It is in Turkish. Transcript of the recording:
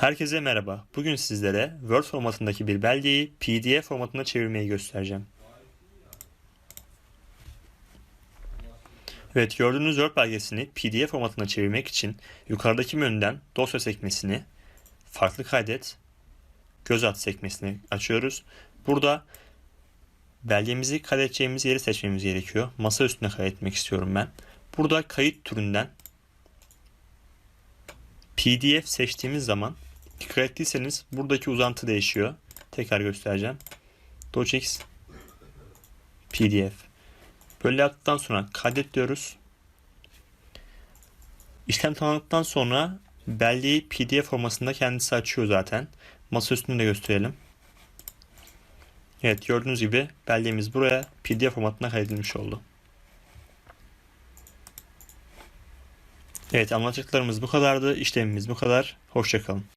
Herkese merhaba. Bugün sizlere Word formatındaki bir belgeyi PDF formatına çevirmeyi göstereceğim. Evet, gördüğünüz Word belgesini PDF formatına çevirmek için yukarıdaki menüden dosya sekmesini, farklı kaydet, göz at sekmesini açıyoruz. Burada belgemizi kaydedeceğimiz yeri seçmemiz gerekiyor. Masa üstüne kaydetmek istiyorum ben. Burada kayıt türünden PDF seçtiğimiz zaman dikkat ettiyseniz buradaki uzantı değişiyor. Tekrar göstereceğim. Docx PDF. Böyle yaptıktan sonra kaydet diyoruz. İşlem tamamladıktan sonra belgeyi PDF formasında kendisi açıyor zaten. Masa üstünde de gösterelim. Evet gördüğünüz gibi belgemiz buraya PDF formatına kaydedilmiş oldu. Evet anlatacaklarımız bu kadardı. İşlemimiz bu kadar. Hoşçakalın.